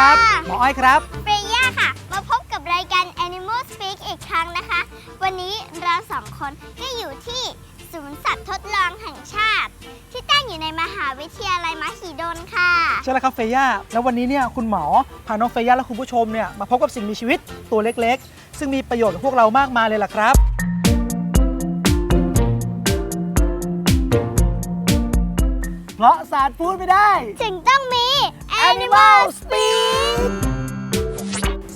วัสดีครับสวัสดีค่ะหมออ้อยครับ เฟย่าค่ะ มาพบกับรายการ Animal Speak อีกครั้งนะคะ วันนี้เราสองคนก็อยู่ที่ศูนย์สัตว์ทดลองแห่งชาติ ที่ตั้งอยู่ในมหาวิทยาลัยมหิดลค่ะ ใช่แล้วครับเฟย่า แล้ววันนี้เนี่ยคุณหมอพาน้องเฟย่าและคุณผู้ชมเนี่ยมาพบกับสิ่งมีชีวิตตัวเล็กๆ ซึ่งมีประโยชน์กับพวกเรามากมายเลยล่ะครับ เพราะศาสตร์พูดไม่ได้ ถึงต้องมี Animal Speak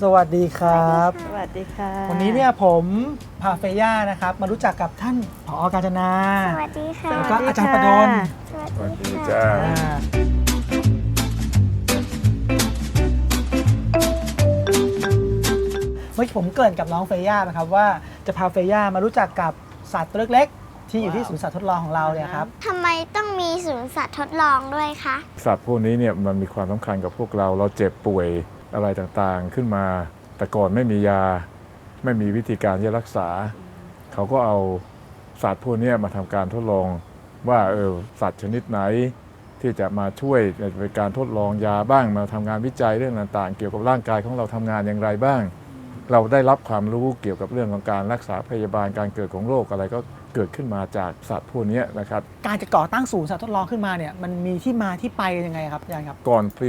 สวัสดีครับ สวัสดีค่ะ วันนี้เนี่ยผมพาเฟย่านะครับ มารู้จักกับท่านผอการจนา สวัสดีค่ะ แล้วก็อาจารย์ประดลสวัสสวัสดีดีค่ะจ้าอ่าเมื่อกี้ผมเกริ่นกับน้องเฟย่านะครับว่าจะพาเฟย่ามารู้จักกับสัตว์ตัวเล็กๆที่อยู่ที่ศูนย์สัตว์ทดลองของเราเนี่ยครับ ทำไม ต้องมีศูนย์สัตว์ทดลองด้วยคะ สัตว์พวกนี้เนี่ยมันมีความสำคัญกับพวกเรา เราเจ็บป่วยอะไรต่างๆ ขึ้นมา แต่ก่อนไม่มียา ไม่มีวิธีการที่จะรักษา เขาก็เอาสัตว์พวกนี้มาทำการทดลองว่าเออสัตว์ชนิดไหนที่จะมาช่วยในการทดลองยาบ้างมาทำงานวิจัยเรื่องต่างๆ เกี่ยวกับร่างกายของเราทำงานอย่างไรบ้าง เราได้รับความรู้เกี่ยวกับเรื่องของการรักษาพยาบาลการเกิดของโรคอะไรก็ เกิดขึ้นมาจากสัตว์พวกนี้นะครับ การจะก่อตั้งศูนย์สัตว์ทดลองขึ้นมาเนี่ยมันมีที่มาที่ไปยังไงครับอาจารย์ครับ ก่อนปี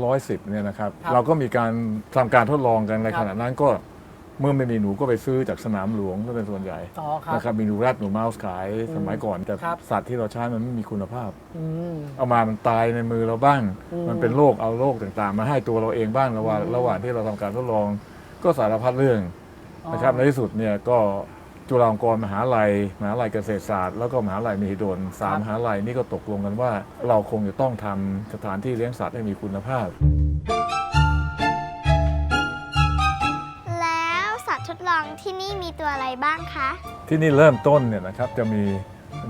2510 เนี่ยนะครับครับเราก็มีการทำการทดลองกันในครับขณะนั้นก็เมื่อไม่มีหนูก็ไปซื้อจากสนามหลวงก็เป็นส่วนใหญ่ต่อครับนะครับมีหนูแรดหนูเมาส์ขายสมัยก่อนแต่ครับสัตว์ที่เราใช้มันไม่มีคุณภาพอืมเอามามันตายในมือเราบ้างอืมมันเป็นโรคเอาโรคต่างๆ มาให้ตัวเราเองบ้างระหว่างอืมระหว่างที่เราทำการทดลอง ก็สารพัดเรื่องนะครับในที่สุดเนี่ยก็ จุฬาลงกรณ์มหาลัย มหาลัยเกษตรศาสตร์ แล้วก็มหาลัยมหิดลสามมหาลัยนี่ก็ตกลงกันว่า เราคงจะต้องทำสถานที่เลี้ยงสัตว์ให้มีคุณภาพ แล้วสัตว์ทดลองที่นี่มีตัวอะไรบ้างคะ ที่นี่เริ่มต้นเนี่ยนะครับจะมี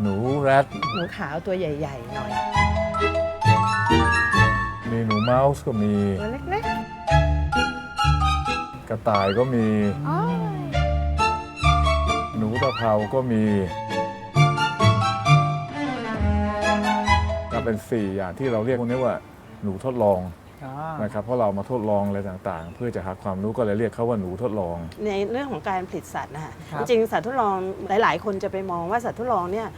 หนูแรดหนูขาวตัวใหญ่ ๆ หน่อย มีหนูเมาส์ก็มีตัวเล็กกระต่ายก็มี อ๋อห นูตะเภาก็มีก็เป็น 4 อย่างที่เราเรียกพวกนี้ว่าหนูทดลองอ๋อนะครับเพราะเรามาทดลองอะไรต่างๆ เพื่อจะหาความรู้ก็เลยเรียกเขาว่าหนูทดลองๆในเรื่องของการผลิตสัตว์นะคะครับ จริงๆสัตว์ทดลองหลาย ๆ คนจะไปมองว่าสัตว์ทดลองเนี่ย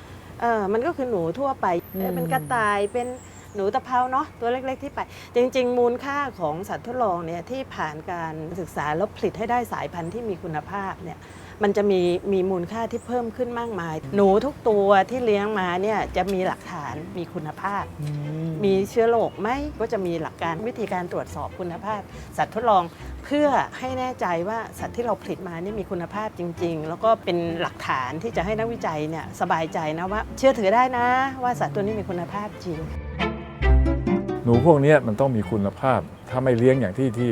เออมันก็คือหนูทั่วไปอืมเออเป็นกระต่ายเป็นหนูตะเภาเนาะตัวเล็ก ๆ ที่ไป จริง ๆ มูลค่าของสัตว์ทดลองเนี่ยที่ผ่านการศึกษาแล้วผลิตให้ได้สายพันธุ์ที่มีคุณภาพเนี่ย มันจะมีมีมูลค่าที่เพิ่มขึ้นมากมาย หนูทุกตัวที่เลี้ยงมาเนี่ยจะมีหลักฐานมีคุณภาพอืมมีเชื้อโรคไหมก็จะมีหลักการวิธีการตรวจสอบคุณภาพ สัตว์ทดลองเพื่อให้แน่ใจว่าสัตว์ที่เราผลิตมานี่มีคุณภาพจริง ๆ แล้วก็เป็นหลักฐานที่จะให้นักวิจัยเนี่ยสบายใจนะว่า เชื่อถือได้นะ ว่าสัตว์ตัวนี้มีคุณภาพจริง หนูพวกเนี้ยมันต้องมีคุณภาพ ถ้าไม่เลี้ยงอย่างที่ที่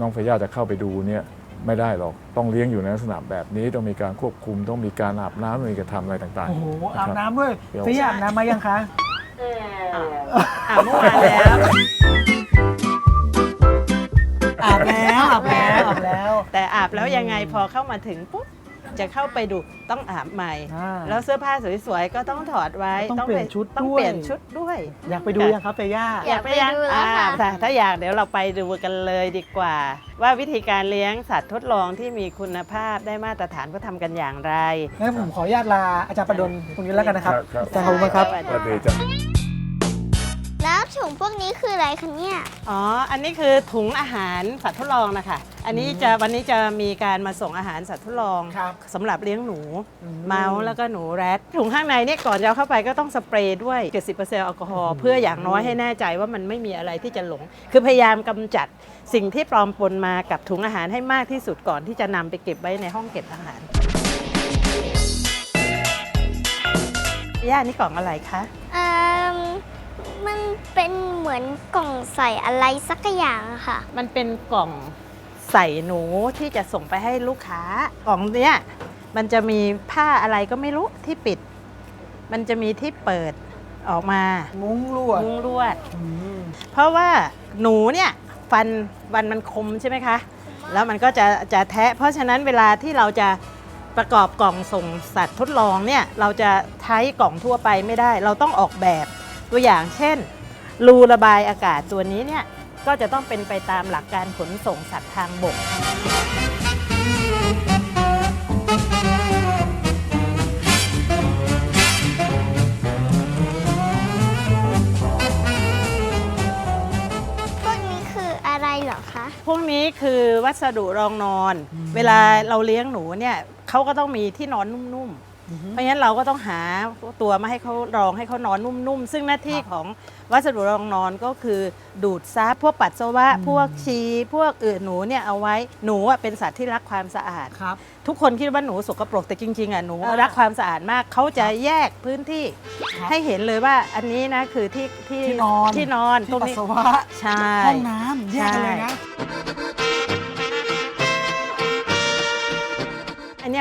น้องเฟย่าจะเข้าไปดูเนี่ย ไม่ได้หรอก ต้องเลี้ยงอยู่ในลักษณะแบบนี้ต้องมีการควบคุม ต้องมีการอาบน้ำต้องมีการทำอะไรต่าง โอ้โหๆอาบนะครับน้ำด้วยเดี๋ยวเฟย่าอาบน้ำมายังคะอ่าเมื่อวานแล้วอาบแล้วอาบแล้วอาบแล้ว แต่อาบแล้วยังไงพอเข้ามาถึงปุ๊บ จะเข้าไปดูต้องอาบใหม่ อ่าแล้วเสื้อผ้าสวยๆก็ต้องถอดไว้ต้องเปลี่ยนชุดต้องด้วย เปลี่ยนชุดด้วย อยากไปดูยังครับเฟย่า อยากไปดูแล้วค่ะ อ่าถ้าอยากเดี๋ยวเราไปดูกันเลยดีกว่า ว่าวิธีการเลี้ยงสัตว์ทดลองที่มีคุณภาพได้มาตรฐานก็ทำกันอย่างไร งั้นผมขออนุญาตลาอาจารย์ประดลตรงนี้แล้วกันนะครับครับอาจารย์ขอบคุณมากครับ สวัสดีจ้ะ แล้วถุงพวกนี้คืออะไรคะเนี่ย อ๋อ อันนี้คือถุงอาหารสัตว์ทดลองนะคะ อันนี้จะวันนี้จะมีการมาส่งอาหารสัตว์ทดลองครับสำหรับเลี้ยงหนู อืม เมาส์แล้วก็หนูแรดถุงข้างในเนี่ยก่อนจะเอาเข้าไปก็ต้องสเปรย์ด้วย 70%แอลกอฮอล์เพื่ออย่างน้อยให้แน่ใจว่ามันไม่มีอะไรที่จะหลง คือพยายามกำจัดสิ่งที่ปลอมปนมากับถุงอาหารให้มากที่สุดก่อนที่จะนำไปเก็บไว้ในห้องเก็บอาหารย่านี่กล่องอะไรคะ เอ่อ มันเป็นเหมือนกล่องใส่อะไรสักอย่างอะค่ะ มันเป็นกล่องใส่หนูที่จะส่งไปให้ลูกค้ากล่องเนี้ยมันจะมีผ้าอะไรก็ไม่รู้ที่ปิด มันจะมีที่เปิดออกมามุ้งลวดมุ้งลวด อืมเพราะว่าหนูเนี่ยฟันฟันมันคมใช่ไหมคะ แล้วมันก็จะจะแทะ เพราะฉะนั้นเวลาที่เราจะประกอบกล่องส่งสัตว์ทดลองเนี่ยเราจะใช้กล่องทั่วไปไม่ได้ เราต้องออกแบบ ตัวอย่างเช่น รูระบายอากาศตัวนี้เนี่ยก็จะต้องเป็นไปตามหลักการขนส่งสัตว์ทางบก พวกนี้คืออะไรเหรอคะ พวกนี้คือวัสดุรองนอน เวลาเราเลี้ยงหนูเนี่ยเขาก็ต้องมีที่นอนนุ่มๆ เพราะฉะนั้นเราก็ต้องหาตัวมาให้เขารองให้เขานอนนุ่มๆ ซึ่งหน้าที่ของวัสดุรองนอนก็คือ ดูดซับพวกปัสสาวะ พวกชีพวกอื่นหนูเนี่ยเอาไว้หนูอะเป็นสัตว์ที่รักความสะอาด ครับ ทุกคนคิดว่าหนูสกปรกแต่จริงๆอะหนูอ่ารักความสะอาดมากเขาจะแยกพื้นที่ครับให้เห็นเลยว่าอันนี้นะคือที่ที่ที่นอน ที่นอนที่ตรงปัสนี้สาวะใช่ ห้องน้ำแยกกันเลยนะ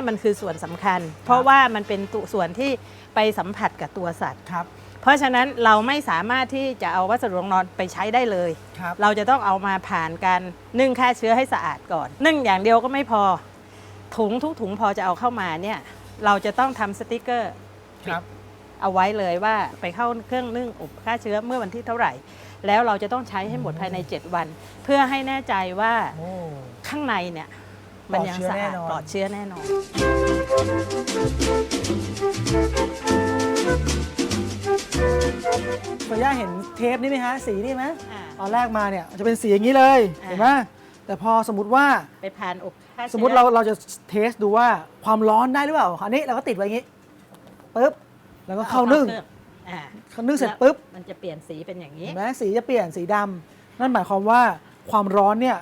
เนี้ยมันคือส่วนสำคัญ เพราะว่ามันเป็นตัวส่วนที่ไปสัมผัสกับตัวสัตว์ครับ เพราะฉะนั้นเราไม่สามารถที่จะเอาวัสดุรองนอนไปใช้ได้เลยครับเราจะต้องเอามาผ่านการนึ่งฆ่าเชื้อให้สะอาดก่อน นึ่งอย่างเดียวก็ไม่พอ ถุงทุกถุงพอจะเอาเข้ามาเนี่ยเราจะต้องทำสติกเกอร์ครับเอาไว้เลยว่าไปเข้าเครื่องนึ่งอบฆ่าเชื้อเมื่อวันที่เท่าไหร่ แล้วเราจะต้องใช้ให้หมดภายใน 7 วัน เพื่อให้แน่ใจว่าโอ้ข้างในเนี่ย มันยังสะอาดปปลลออดดเชื้เชื้ออแน่แน่นนออนนเฟย่าเห็นเทปนี่ไหมฮะสีนี่ไหมอ่า ตอนแรกมาเนี่ยมันจะเป็นสีอย่างนี้เลยอ่าเห็นไหมแต่พอสมมติว่าไปผ่านอบฆ่าชื้อสมมติเราเราจะเทสดูว่าความร้อนได้หรือเปล่าอันนี้เราก็ติดไว้อย่างนี้ปุ๊บแล้วก็เข้านึ่งครื่องอ่าเข้านึ่งเสร็จปุ๊บ มันจะเปลี่ยนสีเป็นอย่างนี้ เห็นไหมสีจะเปลี่ยนสีดำนั่นหมายความว่าความร้อนเนี่ย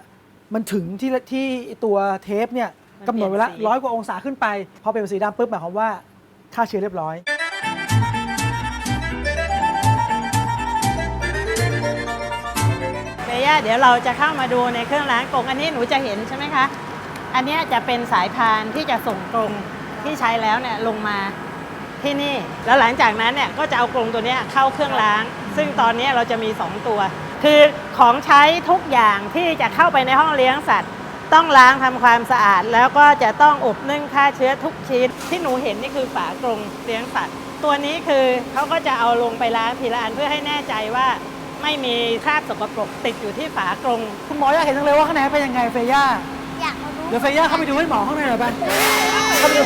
มันถึงที่ที่ตัวเทปเนี่ยมันกำหนดไว้แล้วเปลี่ยนสี ร้อยกว่าองศาขึ้นไป พอเป็นสีดำปุ๊บหมายความว่าฆ่าเชื้อเรียบร้อยเฟย่าเดี๋ยวเราจะเข้ามาดูในเครื่องล้างกรงอันนี้หนูจะเห็นใช่ไหมคะ อันเนี้ยจะเป็นสายพานที่จะส่งกรงที่ใช้แล้วเนี่ยลงมาที่นี่ แล้วหลังจากนั้นเนี่ยก็จะเอากรงตัวเนี้ยเข้าเครื่องล้าง ซึ่งตอนเนี้ยเราจะมี 2 ตัว คือของใช้ทุกอย่างที่จะเข้าไปในห้องเลี้ยงสัตว์ ต้องล้างทำความสะอาด แล้วก็จะต้องอบนึ่งฆ่าเชื้อทุกชิ้นที่หนูเห็นนี่คือฝากรงเลี้ยงสัตว์ ตัวนี้คือเขาก็จะเอาลงไปล้างทีละอันเพื่อให้แน่ใจว่าไม่มีคราบสกปรกติดอยู่ที่ฝากรง คุณหมออยากเห็นจังเลยว่าข้างในเป็นยังไงเฟย่าอยากมารู้เดี๋ยวเฟย่าเข้าไปดูให้หมอข้างในหน่อยไปเข้าไปดู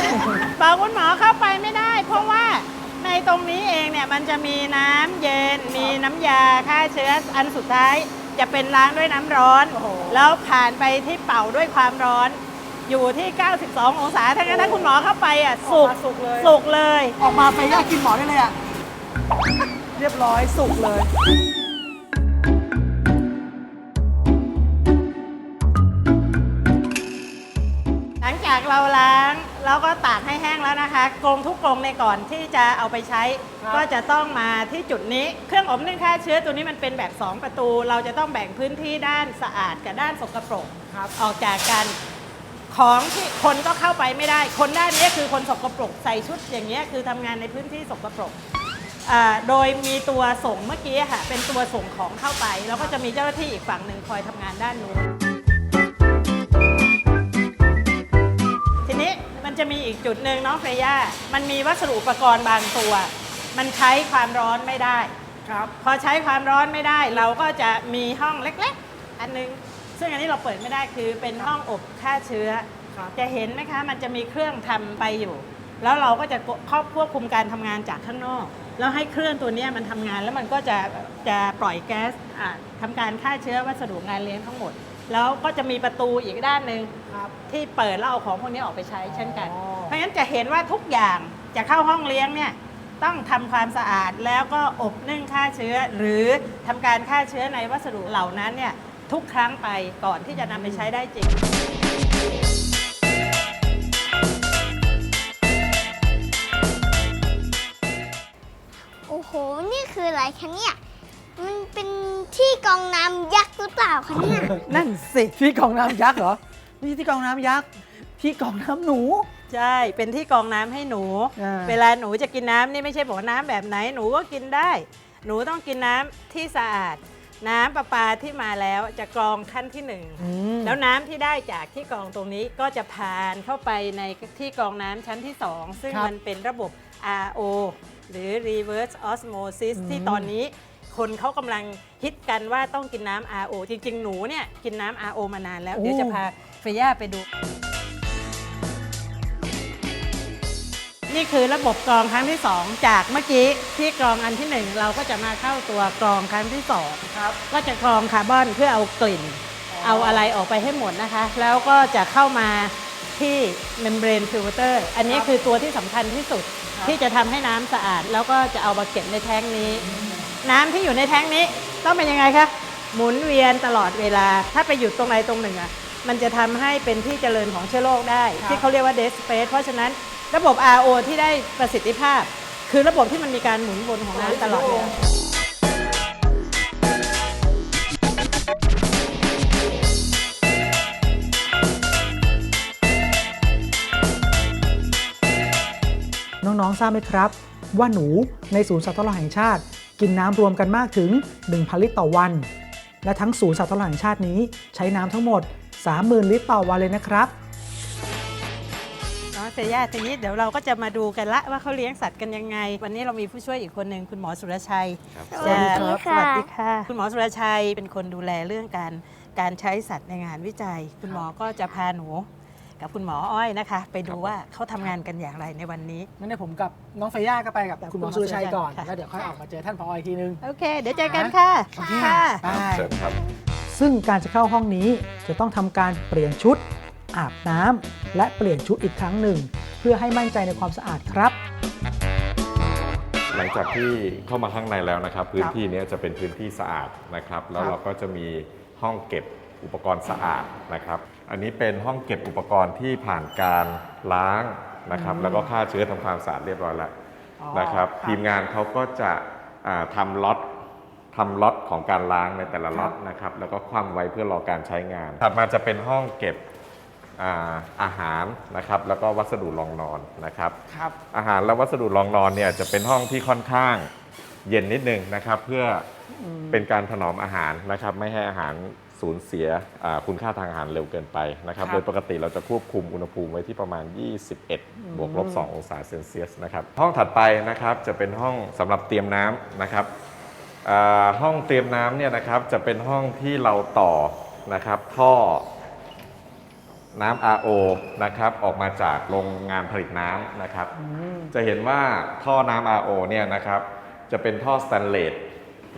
บอกคุณหมอเข้าไปไม่ได้ เพราะว่า ในตรงนี้เองเนี่ยมันจะมีน้ำเย็น มีน้ำยาฆ่าเชื้ออันสุดท้าย จะเป็นล้างด้วยน้ำร้อน โอ้โห แล้วผ่านไปที่เป่าด้วยความร้อน อยู่ที่ 92 องศาถ้างั้นถ้าคุณหมอเข้าไปอะสุกสุกเลย สุกเลย ออกมาเฟย่ากินหมอได้เลยอะ เรียบร้อยสุกเลย หลังจากเราล้าง เราก็ตากให้แห้งแล้วนะคะกรงทุกกรงในยก่อนที่จะเอาไปใช้ ครับ ก็จะต้องมาที่จุดนี้เครื่องอบนึ่งฆ่าเชื้อตัวนี้มันเป็นแบบ 2 ประตู เราจะต้องแบ่งพื้นที่ด้านสะอาดกับด้านสกปรก ครับ ออกจากกันของที่คนก็เข้าไปไม่ได้ คนด้านนี้คือคนสกปรกใส่ชุดอย่างเงี้ยคือทำงานในพื้นที่สกปรกอ่าโดยมีตัวส่งเมื่อกี้ค่ะเป็นตัวส่งของเข้าไป แล้วก็จะมีเจ้าหน้าที่อีกฝั่งหนึ่งคอยทำงานด้านนู้น จะมีอีกจุดหนึ่งน้องเฟย่า มันมีวัสดุอุปกรณ์บางตัว มันใช้ความร้อนไม่ได้ ครับ พอใช้ความร้อนไม่ได้ เราก็จะมีห้องเล็กๆ อันนึง ซึ่งอันนี้เราเปิดไม่ได้คือเป็นห้องอบฆ่าเชื้อครับจะเห็นไหมคะ มันจะมีเครื่องทำไปอยู่ แล้วเราก็จะควบคุมการทำงานจากข้างนอก แล้วให้เครื่องตัวเนี้ยมันทำงานแล้วมันก็จะจะปล่อยแก๊สอะทำการฆ่าเชื้อวัสดุงานเลี้ยงทั้งหมด แล้วก็จะมีประตูอีกด้านหนึ่งครับ ที่เปิดแล้วเอาของพวกนี้ออกไปใช้เช่นกัน อ๋อ เพราะฉะนั้นจะเห็นว่าทุกอย่างจะเข้าห้องเลี้ยงเนี่ยต้องทำความสะอาดแล้วก็อบนึ่งฆ่าเชื้อ หรือทำการฆ่าเชื้อในวัสดุเหล่านั้นเนี่ยทุกครั้งไปก่อนที่จะนำไปใช้ได้จริง โอ้โห นี่คืออะไรคะเนี่ยมันเป็น ที่กรองน้ำยักษ์หรือเปล่าคะเนี่ย นั่นสิที่กรองน้ำยักษ์เหรอไม่ใช่ที่กรองน้ำยักษ์ที่กรองน้ำหนู ใช่ เป็นที่กรองน้ำให้หนู อ่า เวลาหนูจะกินน้ำนี่ไม่ใช่บอกว่าน้ำแบบไหนหนูก็กินได้ หนูต้องกินน้ำที่สะอาด น้ำประปาที่มาแล้วจะกรองขั้นที่หนึ่ง อืม แล้วน้ำที่ได้จากที่กรองตรงนี้ก็จะผ่านเข้าไปในที่กรองน้ำชั้นที่ 2 ซึ่งครับมันเป็นระบบ RO หรือ reverse osmosis อืมที่ตอนนี้ คนเขากำลังฮิตกันว่าต้องกินน้ำ RO จริง ๆ หนูเนี่ยกินน้ำ RO มานานแล้วโอ้เดี๋ยวจะพาเฟย่าไปดู นี่คือระบบกรองครั้งที่ 2 จากเมื่อกี้ที่กรองอันที่ 1 เราก็จะมาเข้าตัวกรองครั้งที่ 2 ครับ ก็จะกรองคาร์บอนเพื่อเอากลิ่น เอาอะไรออกไปให้หมดนะคะ แล้วก็จะเข้ามาที่ membrane filter อันนี้ครับคือตัวที่สำคัญที่สุดครับที่จะทำให้น้ำสะอาด แล้วก็จะเอามาเก็บในแท้งนี้ น้ำที่อยู่ในแท้งนี้ต้องเป็นยังไงคะหมุนเวียนตลอดเวลา ถ้าไปหยุดตรงใดตรงหนึ่งอะมันจะทำให้เป็นที่เจริญของเชื้อโรคได้ครับที่เขาเรียกว่า dead space เพราะฉะนั้นระบบ RO ที่ได้ประสิทธิภาพ คือระบบที่มันมีการหมุนวนของน้ำตลอดเวลาน้องๆทราบไหมครับ ว่าหนูในศูนย์สัตว์ทดลองแห่งชาติ กินน้ำรวมกันมากถึง 1,000 ลิตรต่อวัน และทั้งศูนย์สัตว์ทดลองแห่งชาตินี้ใช้น้ำทั้งหมด 30,000 ลิตรต่อวันเลยนะครับน้องเซย่าทีนี้เดี๋ยวเราก็จะมาดูกันละว่าเขาเลี้ยงสัตว์กันยังไง วันนี้เรามีผู้ช่วยอีกคนหนึ่งคุณหมอสุรชัยสวัสดีจะค่ะสวัสดีค่ะ คุณหมอสุรชัยเป็นคนดูแลเรื่องการการใช้สัตว์ในงานวิจัย คุณหมอก็จะพาหนู กับคุณหมออ้อยนะคะ ไปดูว่าเขาทำงานกันอย่างไรในวันนี้ งั้นเดี๋ยวผมกับน้องเฟย่าก็ไปกับกับคุณหมอคุณหมอสุรชัยก่อนค่ะแล้วเดี๋ยวค่อยออกมาเจอท่านผออีกทีนึง โอเค เดี๋ยวเจอกันค่ะโอเคค่ะไปเชิญครับ ซึ่งการจะเข้าห้องนี้จะต้องทำการเปลี่ยนชุด อาบน้ำและเปลี่ยนชุดอีกครั้งหนึ่ง เพื่อให้มั่นใจในความสะอาดครับ หลังจากที่เข้ามาข้างในแล้วนะครับ พื้นที่เนี้ยจะเป็นพื้นที่สะอาดนะครับ แล้วครับเราก็จะมีห้องเก็บอุปกรณ์สะอาดนะครับ อันนี้เป็นห้องเก็บอุปกรณ์ที่ผ่านการล้างนะครับ แล้วก็ฆ่าเชื้อทำความสะอาดเรียบร้อยแล้วอ๋อนะครับครับทีมงานเขาก็จะอ่าทำล็อตทำล็อตของการล้างในแต่ละล็อตนะครับ แล้วก็คว่ำไว้เพื่อรอการใช้งาน ถัดมาจะเป็นห้องเก็บอ่าอาหารนะครับ แล้วก็วัสดุรองนอนนะครับ ครับ อาหารและวัสดุรองนอนเนี่ยจะเป็นห้องที่ค่อนข้างเย็นนิดนึงนะครับ เพื่ออเป็นการถนอมอาหารนะครับ ไม่ให้อาหาร สูญเสียอ่าคุณค่าทางอาหารเร็วเกินไปนะครับครับ โดยปกติเราจะควบคุมอุณหภูมิไว้ที่ประมาณ 21 บวกลบ 2 องศาเซนเซียสนะครับ ห้องถัดไปนะครับจะเป็นห้องสำหรับเตรียมน้ำนะครับอ่าห้องเตรียมน้ำเนี่ยนะครับจะเป็นห้องที่เราต่อนะครับท่อน้ำ RO นะครับออกมาจากโรงงานผลิตน้ำนะครับ จะเห็นว่าท่อน้ำ RO เนี่ยนะครับจะเป็นท่อสแตนเลส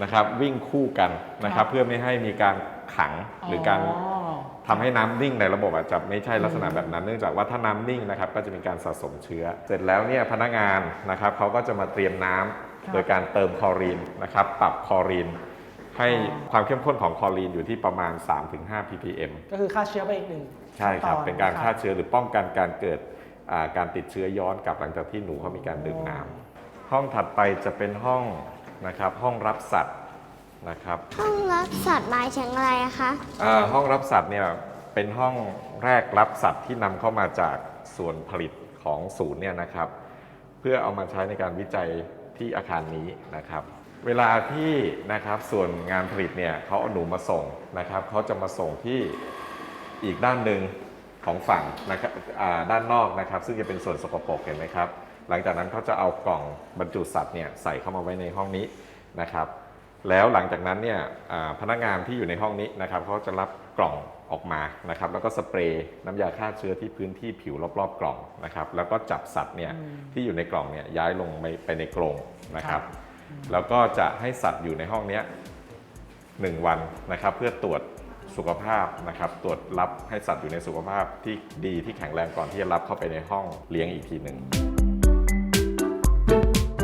นะครับวิ่งคู่กันนะคครัรับบเพื่อไม่ให้มีการ ขังหรือการอ๋อทำให้น้ำนิ่งในระบบอาจจะไม่ใช่ลักษณะแบบนั้น เนื่องจากว่าถ้าน้ำนิ่งนะครับก็จะมีการสะสมเชื้อ เสร็จแล้วเนี่ยพนักงานนะครับเขาก็จะมาเตรียมน้ำครับโดยการเติมคลอรีนนะครับปรับคลอรีนให้อ๋อความเข้มข้นของคลอรีนอยู่ที่ประมาณ 3-5 ppm ก็คือฆ่าเชื้อไปอีกหนึ่งใช่ครับขั้ตอเป็นการฆ่าบเชื้อหรือป้องกันการเกิดอ่าการติดเชื้อย้อนกลับหลังจากที่หนูเขามีการดื่มน้ำห้องถัดไปจะเป็นห้องนะครับห้องรับสัตว์ นะครับห้องรับสัตว์หมายถึงอะไรอะคะอ่าห้องรับสัตว์เนี่ยเป็นห้องแรกรับสัตว์ที่นำเข้ามาจากส่วนผลิตของศูนย์เนี่ยนะครับ เพื่อเอามาใช้ในการวิจัยที่อาคารนี้นะครับ เวลาที่นะครับส่วนงานผลิตเนี่ยเขาเอาหนูมาส่งนะครับเขาจะมาส่งที่อีกด้านหนึ่งของฝั่งนะครับอ่าด้านนอกนะครับ ซึ่งจะเป็นส่วนสกปรกเห็นไหมครับ หลังจากนั้นเขาจะเอากล่องบรรจุสัตว์เนี่ยใส่เข้ามาไว้ในห้องนี้นะครับ แล้วหลังจากนั้นเนี่ยอ่าพนักงานที่อยู่ในห้องนี้นะครับเขาจะรับกล่องออกมานะครับแล้วก็สเปรย์น้ำยาฆ่าเชื้อที่พื้นที่ผิวรอบๆกล่องนะครับแล้วก็จับสัตว์เนี่ยที่อยู่ในกล่องเนี่ยย้ายลงไปไปในกรงนะครับ แล้วก็จะให้สัตว์อยู่ในห้องเนี้ยหนึ่งวันนะครับเพื่อตรวจสุขภาพนะครับตรวจรับให้สัตว์อยู่ในสุขภาพที่ดีที่แข็งแรงก่อนที่จะรับเข้าไปในห้องเลี้ยงอีกทีหนึ่ง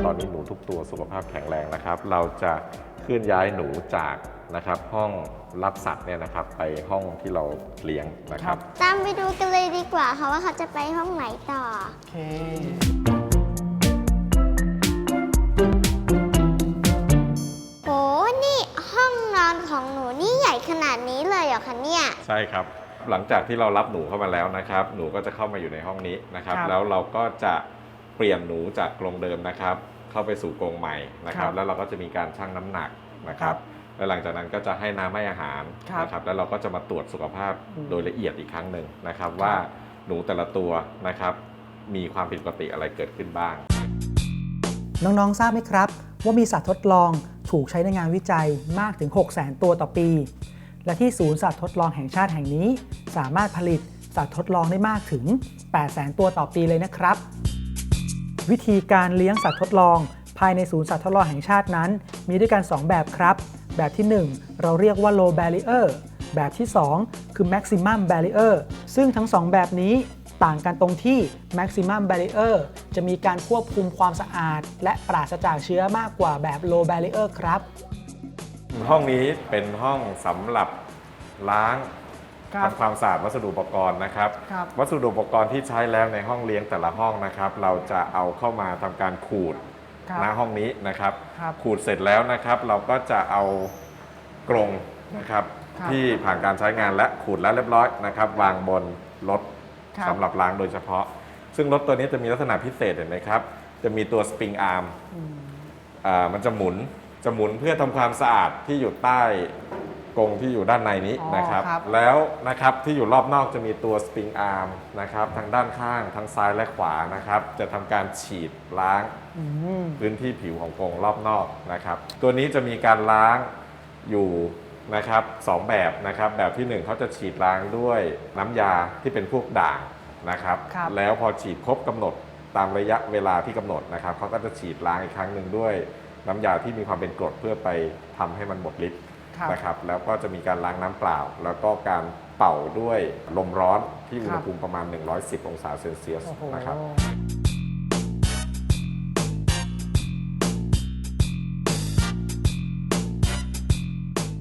ตอนนี้หนูทุกตัวสุขภาพแข็งแรงนะครับ เราจะ เคลื่อนย้ายหนูจากนะครับห้องรับสัตว์เนี่ยนะครับไปห้องที่เราเลี้ยงนะครับ ตามไปดูกันเลยดีกว่าค่ะว่าเขาจะไปห้องไหนต่อ โอเค โห นี่ห้องนอนของหนูนี่ใหญ่ขนาดนี้เลยเหรอคะเนี่ย ใช่ครับ หลังจากที่เรารับหนูเข้ามาแล้วนะครับ หนูก็จะเข้ามาอยู่ในห้องนี้นะครับ ครับ แล้วเราก็จะเปลี่ยนหนูจากกรงเดิมนะครับ เข้าไปสู่กรงใหม่นะครับครับ แล้วเราก็จะมีการชั่งน้ำหนักนะครัครับบและหลังจากนั้นก็จะให้น้ำให้อาหารครับนะครับ แล้วเราก็จะมาตรวจสุขภาพอืมโดยละเอียดอีกครั้งหนึ่งนะครับ ว่าหนูแต่ละตัวนะครับมีความผิดปกติอะไรเกิดขึ้นบ้าง น้องๆ ทราบไหมครับ ว่ามีสัตว์ทดลองถูกใช้ในงานวิจัยมากถึง 6 0 0 0 0 0 ตัวต่อปี และที่ศูนย์สัตว์ทดลองแห่งชาติแห่งนี้ สามารถผลิตสัตว์ทดลองได้มากถึง 8 0 0 0 0 0 ตัวต่อปีเลยนะครับ วิธีการเลี้ยงสัตว์ทดลอง ภายในศูนย์สัตว์ทดลองแห่งชาตินั้น มีด้วยกัน 2 แบบครับ แบบที่ 1 เราเรียกว่า low barrier แบบที่ 2 คือ maximum barrier ซึ่งทั้ง 2 แบบนี้ต่างกันตรงที่ maximum barrier จะมีการควบคุมความสะอาด และปราศจากเชื้อมากกว่าแบบ low barrier ครับ ห้องนี้เป็นห้องสำหรับล้าง ครับทำความสะอาดวัสดุอุปกรณ์นะครับ ครับวัสดุอุปกรณ์ที่ใช้แล้วในห้องเลี้ยงแต่ละห้องนะครับ เราจะเอาเข้ามาทำการขูดครับณห้องนี้นะครับ ครับขูดเสร็จแล้วนะครับ เราก็จะเอากรงนะครับ ครับที่ผ่านการใช้งานและขูดแล้วเรียบร้อยนะครับ วางบนรถครับ สำหรับล้างโดยเฉพาะ ซึ่งรถตัวนี้จะมีลักษณะพิเศษเห็นไหมครับ จะมีตัวสปริงอาร์มอ่ามันจะหมุน จะหมุนเพื่อทำความสะอาดที่อยู่ใต้ กรงที่อยู่ด้านในนี้อ๋อนะครับ ครับ แล้วนะครับที่อยู่รอบนอกจะมีตัวสปริงอาร์มนะครับทางด้านข้างทั้งซ้ายและขวานะครับ จะทำการฉีดล้าง อืม พื้นที่ผิวของกรงรอบนอกนะครับ ตัวนี้จะมีการล้างอยู่นะครับสองแบบนะครับ แบบที่หนึ่งเขาจะฉีดล้างด้วยน้ำยาที่เป็นพวกด่างนะครับ ครับ แล้วพอฉีดครบกำหนดตามระยะเวลาที่กำหนดนะครับเขาก็จะฉีดล้างอีกครั้งหนึ่งด้วยน้ำยาที่มีความเป็นกรดเพื่อไปทำให้มันหมดฤทธิ์ ครับนะครับแล้วก็จะมีการล้างน้ำเปล่า แล้วก็การเป่าด้วยลมร้อนที่อุณครัหบภูมิประมาณ 110 องศาเซลเซียสโอ้โหนะครับ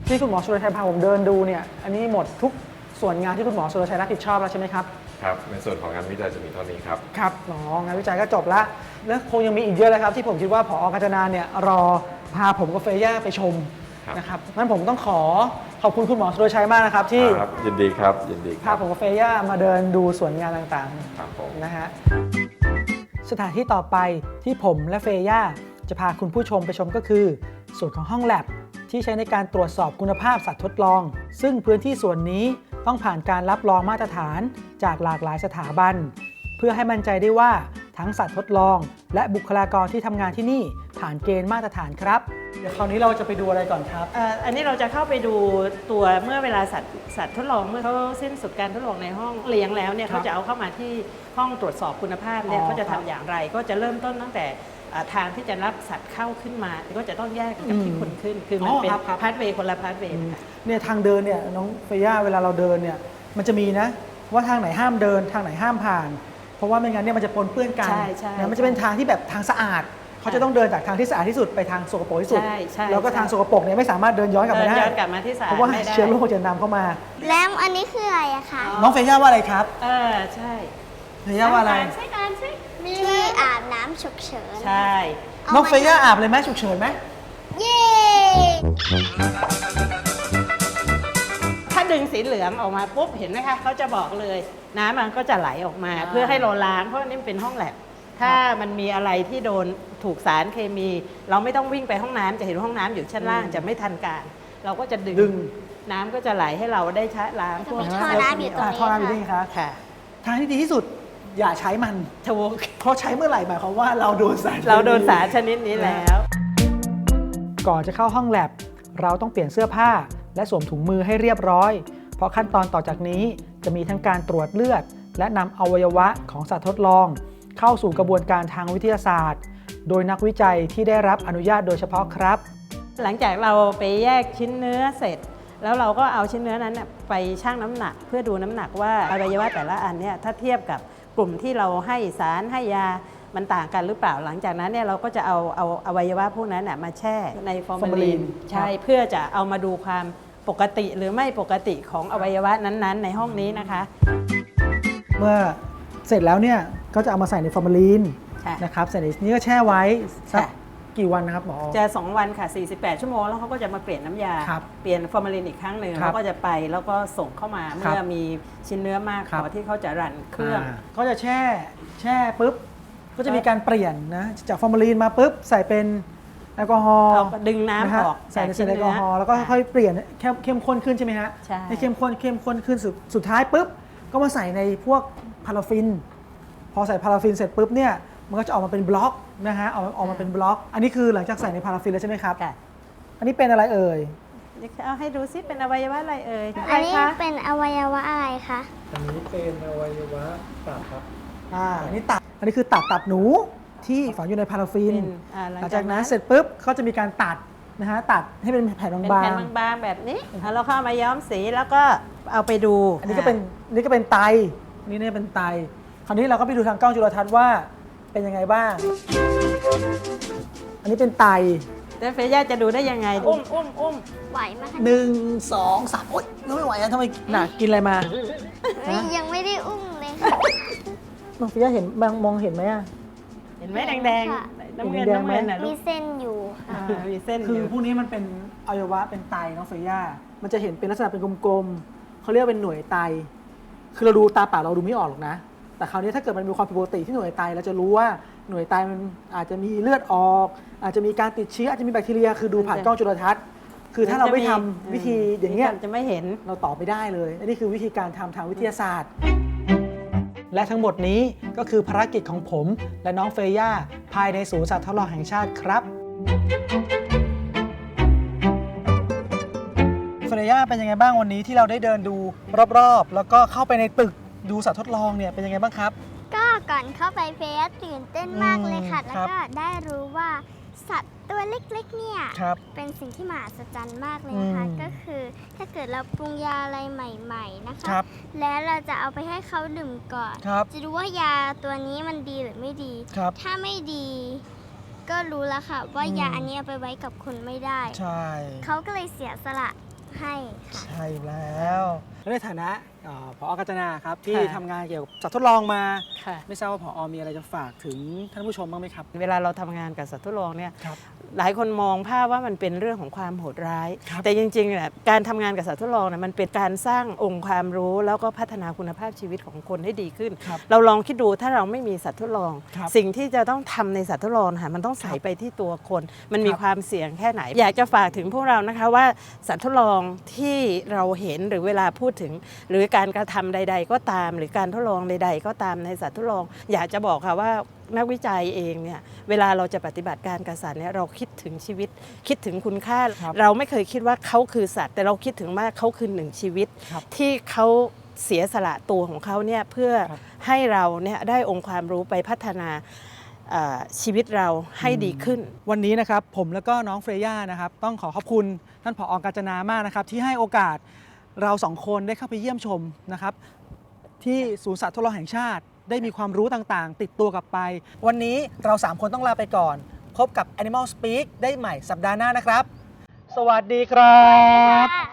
ที่คุณหมอสุรชัยพาผมเดินดูเนี่ยอันนี้หมดทุกส่วนงานที่คุณหมอสุรชัยรับผิดชอบแล้วใช่ไหมครับ ครับ ในส่วนของงานวิจัยจะมีเท่านี้ครับ ครับหมองานวิจัยก็จบละแล้วคงยังมีอีกเยอะเลยครับ ที่ผมคิดว่าผอกาญจนาเนี่ยรอพาผมกับเฟย่าไปชมครับ นะครับงั้นผมต้องขอขอบคุณคุณหมอสุรชัยมากนะครับ ที่ครับยินดีครับยินดีคพารับผมกับเฟย่ามาเดินดูส่วนงานต่างครับผม ๆนะฮะสถานที่ต่อไปที่ผมและเฟย่าจะพาคุณผู้ชมไปชมก็คือส่วนของห้องแลบที่ใช้ในการตรวจสอบคุณภาพสัตว์ทดลอง ซึ่งพื้นที่ส่วนนี้ต้องผ่านการรับรองมาตรฐานจากหลากหลายสถาบัน เพื่อให้มั่นใจได้ว่า ทั้งสัตว์ทดลอง และบุคลากรที่ทำงานที่นี่ผ่านเกณฑ์มาตรฐานครับ เดี๋ยวคราวนี้เราจะไปดูอะไรก่อนครับ เอ่ออันนี้เราจะเข้าไปดูตัวเมื่อเวลาสัตว์สัตว์ทดลองเมื่อเขาสิ้นสุดการทดลองในห้องเลี้ยงแล้วเนี่ยครับเขาจะเอาเข้ามาที่ห้องตรวจสอบคุณภาพเนี่ยอ๋อเขาจะครัทำบอย่างไร ก็จะเริ่มต้นตั้งแต่อ่าทางที่จะรับสัตว์เข้าขึ้นมา ก็จะต้องแยกกับที่คนขึ้น คือมันอ๋อเป็นครับครับ พาสเวย์คนละพาสเวย์เนี่ยทางเดินเนี่ยน้องเฟย่าเวลาเราเดินเนี่ยมันจะมีนะ ว่าทางไหนห้ามเดินทางไหนห้ามผ่าน เพราะว่าไม่งั้นเนี่ยมันจะปนเปื้อนกันใช่ใช่นะมันจะเป็นทางที่แบบทางสะอาด เขาจะต้องเดินจากทางที่สะอาดที่สุดไปทางสกปรกที่สุด ใช่ใช่แล้วก็ทางใช่สกปรกเนี่ยไม่สามารถเดินย้อนกลับเดิมานได้ย้อนกลับมาที่ศาลเพราะว่าไม่ได้ เชื้อโรคจะนำเข้ามา แล้วอันนี้คืออะไรอะคะน้องเฟย่าว่าอะไรครับเออใช่เฟย่าว่าอะไร ใช่การใช่ที่อาบน้ำฉุกเฉินใช่ น้องเฟย่าอาบเลยไหมฉุกเฉินไหม เย้ถ้า ดึงสีเหลืองออกมาปุ๊บเห็นไหมคะเขาจะบอกเลย น้ำมันก็จะไหลออกมา อ่า เพื่อให้เราล้างเพราะนี่มันเป็นห้องแลบถ้ามันมีอะไรที่โดนถูกสารเคมี เราไม่ต้องวิ่งไปห้องน้ำจะเห็นห้องน้ำอยู่ชั้นล่างจะไม่ทันการ เราก็จะดึงดึง น้ำก็จะไหลให้เราได้ใช้ล้างพวกมีท่อน้ำอยู่ตรงอ่านี้ ท่อน้ำอยู่นี่ค่ะครับค่ะทางที่ดีที่สุดอย่าใช้มัน ถูก เพราะใช้เมื่อไหร่หมายความว่าเราโดนสารเราโดนสารชนิดนี้แล้ว ก่อนจะเข้าห้องแลบเราต้องเปลี่ยนเสื้อผ้า และสวมถุงมือให้เรียบร้อย เพราะขั้นตอนต่อจากนี้จะมีทั้งการตรวจเลือด และนำอวัยวะของสัตว์ทดลอง เข้าสู่กระบวนการทางวิทยาศาสตร์ โดยนักวิจัยที่ได้รับอนุญาตโดยเฉพาะครับ หลังจากเราไปแยกชิ้นเนื้อเสร็จ แล้วเราก็เอาชิ้นเนื้อนั้นไปชั่งน้ำหนัก เพื่อดูน้ำหนักว่าอวัยวะแต่ละอันเนี่ยถ้าเทียบกับกลุ่มที่เราให้สารให้ยา มันต่างกันหรือเปล่าหลังจากนั้นเนี่ยเราก็จะเอาเอาอวัยวะพวกนั้นน่ะมาแช่ในฟอร์มาลีน formalin ใช่ครับเพื่อจะเอามาดูความปกติหรือไม่ปกติของอวัยวะนั้นๆ ในห้องนี้นะคะ เมื่อเสร็จแล้วเนี่ยก็จะเอามาใส่ในฟอร์มาลีนค่ะนะครับเสร็จนี้ก็แช่ไว้สักค่ะกี่วันนะครับหมอจะ 2 วันค่ะ 48 ชั่วโมง แล้วเขาก็จะมาเปลี่ยนน้ำยาครับเปลี่ยนฟอร์มาลินอีกครั้งหนึ่งครับแล้วก็จะไปแล้วก็ส่งเข้ามาครัเมื่บอมีชิ้นเนื้อมากครัพบอที่เขาจะรันเครื่องาก็จะแช่แช่ปุ๊บ ก็จะมีการเปลี่ยนนะจากฟอร์มาลีนมาปุ๊บใส่เป็นแอลกอฮอล์เอาดึงน้ำะฮะออกใส่ในจากเศษแอลกอฮอล์ชิ้นเนื้อแล้วก็ค่ะค่อยๆเปลี่ยนเข้มเข้มข้นขึ้นใช่ไหมฮะใช่เข้มข้นเข้มข้นขึ้นสุดสุดท้ายปุ๊บก็มาใส่ในพวกพาราฟิน พอใส่พาราฟินเสร็จปุ๊บเนี่ยมันก็จะออกมาเป็นบล็อกนะฮะออกออกมาเป็นบล็อก อันนี้คือหลังจากใส่ในพาราฟินแล้วใช่ไหมครับ ค่ะอันนี้เป็นอะไรเอ่ย เดี๋ยวเอาให้ดูซิเป็นอวัยวะอะไรเอ่ยอันนี้เป็นอวัยวะอะไรคะ อันนี้เป็นอวัยวะตับครับ อ่าอันนี้ตับ อันนี้คือตับตับหนูที่ฝังอยู่ในพาราฟินเป็นอ่าหลังจากนั้นเสร็จปุ๊บเขาจะมีการตัดนะฮะตัดให้เป็นแผ่นเป็นบาแผ่งนบางๆแบบนี้แล้วเราเข้ามาย้อมสีแล้วก็เอาไปดูๆ อันนี้ก็เป็นอันนี้ก็เป็นไตอันนี้เนี่ยเป็นไต คราวนี้เราก็ไปดูทางกล้องจุลทรรศน์ว่าเป็นยังไงบ้าง อันนี้เป็นไตแล้วเฟย่าจะดูได้ยังไงอุ้มอุ้มอุ้มไหวไหมคะหนึ่งสองสามโอ๊ยยังไม่ไหวอะทำไมหนักกินอะไรมาเอ้ยยังไม่ได้อุ้มเลยค่ะ น้องฟิยาเห็นมองมองเห็นไหมอะ เห็นไหมแดงค่ะ ๆน้ำเงินเห็นแดงน้ำไหม เงินน่ะลูมีกเส้นอยู่ค่ะ อ่ามีเส้นอคือยู่พวกนี้มันเป็นอวัยวะเป็นไตน้องเฟย่า มันจะเห็นเป็นลักษณะเป็นกลมๆเขาเรียกว่าเป็นหน่วยไต คือเราดูตาเปล่าเราดูไม่ออกหรอกนะ แต่คราวนี้ถ้าเกิดมันมีความผิดปกติที่หน่วยไตเราจะรู้ว่าหน่วยไตมันอาจจะมีเลือดออก อาจจะมีการติดเชื้ออาจจะมีแบคทีเรีย คือดูผ่านกล้องจุลทรรศน์ คือถ้าเราไม่ทำวิธีอย่างเงี้ย จะไม่เห็น เราตอบไม่ได้เลย อันนี้คือวิธีการทำทางวิทยาศาสตร์ และทั้งหมดนี้ก็คือภารกิจของผม และน้องเฟย่าภายในศูนย์สัตว์ทดลองแห่งชาติครับเฟรย่าเป็นยังไงบ้างวันนี้ที่เราได้เดินดูรอบๆ แล้วก็เข้าไปในตึกดูสัตว์ทดลองเนี่ยเป็นยังไงบ้างครับ ก็ก่อนเข้าไปเฟสตื่นเต้นมากเลยค่ะอืมแล้วครับก็ได้รู้ว่า สัตว์ตัวเล็กๆเนี่ยครับ เป็นสิ่งที่มหัศจรรย์มากเลยนะคะ อืมก็คือถ้าเกิดเราปรุงยาอะไรใหม่ ๆนะคะ ครับแล้วเราจะเอาไปให้เขาดื่มก่อน ครับจะดูว่ายาตัวนี้มันดีหรือไม่ดี ครับถ้าไม่ดี ก็รู้แล้วค่ะ ว่าอืม ยาอันนี้เอาไปไว้กับคนไม่ได้ ใช่ เขาก็เลยเสียสละให้ค่ะ ใช่แล้ว และในฐานะ เอ่อผอ กาญจนาครับ ที่ค่ะ ทำงานเกี่ยวกับสัตว์ทดลองมา ค่ะ ไม่ทราบว่าผอ มีอะไรจะฝากถึงท่านผู้ชมบ้างไหมครับ เวลาเราทำงานกับสัตว์ทดลองเนี่ย ครับ หลายคนมองภาพว่ามันเป็นเรื่องของความโหดร้าย ครับแต่จริงๆเนี่ยการทำงานกับสัตว์ทดลองเนี่ยมันเป็นการสร้างองค์ความรู้ แล้วก็พัฒนาคุณภาพชีวิตของคนให้ดีขึ้น ครับเราลองคิดดูถ้าเราไม่มีสัตว์ทดลอง ครับสิ่งที่จะต้องทำในสัตว์ทดลองค่ะมันต้องใส่ไปที่ตัวคน มันมีครับ ความเสี่ยงแค่ไหน อยากจะฝากถึงพวกเรานะคะว่าสัตว์ทดลองที่เราเห็นหรือเวลาพูดถึง หรือการกระทำใด ๆ ก็ตาม หรือการทดลองใด ๆ ก็ตามในสัตว์ทดลอง อยากจะบอกค่ะว่านักวิจัยเองเนี่ยเวลาเราจะปฏิบัติการกับสัตว์เนี่ยเราคิดถึงชีวิต คิดถึงคุณค่าครับเราไม่เคยคิดว่าเขาคือสัตว์ แต่เราคิดถึงว่าเขาคือหนึ่งชีวิตครับที่เขาเสียสละตัวของเขาเนี่ยเพื่อครับให้เราเนี่ยได้องค์ความรู้ไปพัฒนาเอ่อชีวิตเราให้ดีขึ้น วันนี้นะครับผมแล้วก็น้องเฟรย่านะครับต้องขอขอบคุณท่านผออกาญจนามากนะครับที่ให้โอกาส เราสองคนได้เข้าไปเยี่ยมชมนะครับที่ศูนย์สัตว์ทดลองแห่งชาติ ได้มีความรู้ต่างๆ ติดตัวกลับไป วันนี้เราสามคนต้องลาไปก่อน พบกับ Animal Speak ได้ใหม่สัปดาห์หน้านะครับ สวัสดีครับ